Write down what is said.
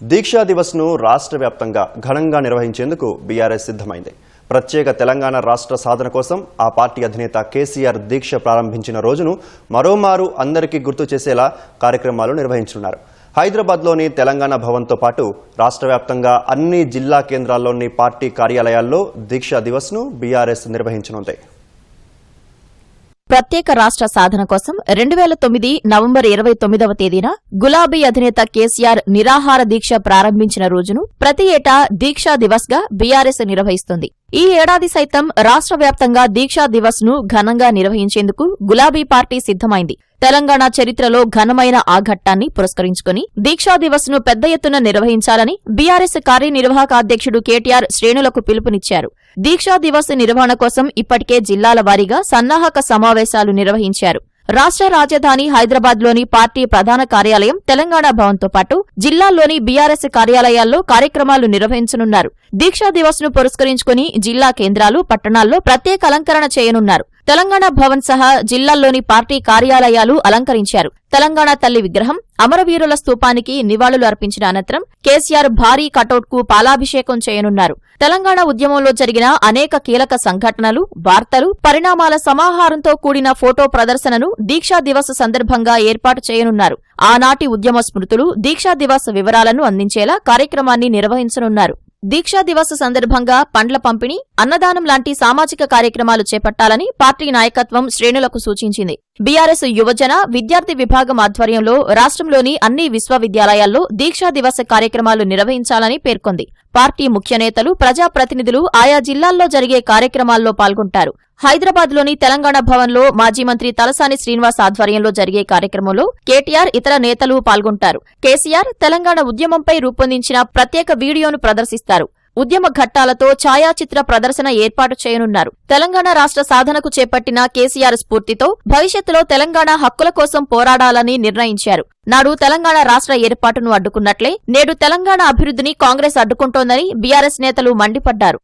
దీక్షా దివస్ను రాష్ట్ర వ్యాప్తంగా ఘనంగా నిర్వహించేందుకు బీఆర్ఎస్ సిద్ధమైంది. ప్రత్యేక తెలంగాణ రాష్ట్ర సాధన కోసం ఆ పార్టీ అధినేత కేసీఆర్ దీక్ష ప్రారంభించిన రోజును మరోమారు అందరికీ గుర్తు చేసేలా కార్యక్రమాలు నిర్వహించనున్నారు. హైదరాబాద్లోని తెలంగాణ భవన్తో పాటు రాష్ట్ర వ్యాప్తంగా అన్ని జిల్లా కేంద్రాల్లోని పార్టీ కార్యాలయాల్లో దీక్షా దివస్ను బీఆర్ఎస్ నిర్వహించనుంది. ప్రత్యేక రాష్ట్ర సాధన కోసం రెండు వేల తొమ్మిది నవంబర్ ఇరవై తొమ్మిదవ తేదీన గులాబీ అధినేత కేసీఆర్ నిరాహార దీక్ష ప్రారంభించిన రోజును ప్రతి ఏటా దీక్షా దివస్గా బీఆర్ఎస్ నిర్వహిస్తుంది. ఈ ఏడాది సైతం రాష్ట్ర వ్యాప్తంగా దీక్షా దివస్ను ఘనంగా నిర్వహించేందుకు గులాబీ పార్టీ సిద్ధమైంది. తెలంగాణ చరిత్రలో ఘనమైన ఆ ఘట్టాన్ని పురస్కరించుకుని దీక్షా దివస్ను పెద్ద ఎత్తున నిర్వహించాలని బీఆర్ఎస్ కార్యనిర్వాహక అధ్యక్షుడు కేటీఆర్ శ్రేణులకు పిలుపునిచ్చారు. దీక్షా దివస్ నిర్వహణ కోసం ఇప్పటికే జిల్లాల వారీగా సన్నాహక సమావేశాలు నిర్వహించారు. రాష్ట్ర రాజధాని హైదరాబాద్లోని పార్టీ ప్రధాన కార్యాలయం తెలంగాణ భవన్తో పాటు జిల్లాల్లోని బీఆర్ఎస్ కార్యాలయాల్లో కార్యక్రమాలు నిర్వహించనున్నారు. దీక్షా దివస్ను పురస్కరించుకుని జిల్లా కేంద్రాలు పట్టణాల్లో ప్రత్యేక అలంకరణ చేయనున్నారు. తెలంగాణ భవన్ సహా జిల్లాల్లోని పార్టీ కార్యాలయాలు అలంకరించారు. తెలంగాణ తల్లి విగ్రహం అమరవీరుల స్తూపానికి నివాళులు అర్పించిన అనంతరం కేసీఆర్ భారీ కటౌట్కు పాలాభిషేకం చేయనున్నారు. తెలంగాణ ఉద్యమంలో జరిగిన అనేక కీలక సంఘటనలు వార్తలు పరిణామాల సమాహారంతో కూడిన ఫోటో ప్రదర్శనను దీక్షా దివస్ సందర్భంగా ఏర్పాటు చేయనున్నారు. ఆనాటి ఉద్యమ స్మృతులు దీక్షా దివస్ వివరాలను అందించేలా కార్యక్రమాన్ని నిర్వహించనున్నారు. దీక్షా దివస్ సందర్భంగా పండ్ల పంపిణీ అన్నదానం లాంటి సామాజిక కార్యక్రమాలు చేపట్టాలని పార్టీ నాయకత్వం శ్రేణులకు సూచించింది. బీఆర్ఎస్ యువజన విద్యార్థి విభాగం ఆధ్వర్యంలో రాష్ట్రంలోని అన్ని విశ్వవిద్యాలయాల్లో దీక్షా దివస కార్యక్రమాలు నిర్వహించాలని పేర్కొంది. పార్టీ ముఖ్య నేతలు ప్రజాప్రతినిధులు ఆయా జిల్లాల్లో జరిగే కార్యక్రమాల్లో పాల్గొంటారు. హైదరాబాద్లోని తెలంగాణ భవన్లో మాజీ మంత్రి తలసాని శ్రీనివాస్ ఆధ్వర్యంలో జరిగే కార్యక్రమంలో కేటీఆర్ ఇతర నేతలు పాల్గొంటారు. కేసీఆర్ తెలంగాణ ఉద్యమంపై రూపొందించిన ప్రత్యేక వీడియోను ప్రదర్శిస్తారు. ఉద్యమ ఘట్టాలతో ఛాయాచిత్ర ప్రదర్శన ఏర్పాటు చేయనున్నారు. తెలంగాణ రాష్ట్ర సాధనకు చేపట్టిన కేసీఆర్ స్ఫూర్తితో భవిష్యత్తులో తెలంగాణ హక్కుల కోసం పోరాడాలని నిర్ణయించారు. నాడు తెలంగాణ రాష్ట్ర ఏర్పాటును అడ్డుకున్నట్లే నేడు తెలంగాణ అభివృద్ధిని కాంగ్రెస్ అడ్డుకుంటోందని బీఆర్ఎస్ నేతలు మండిపడ్డారు.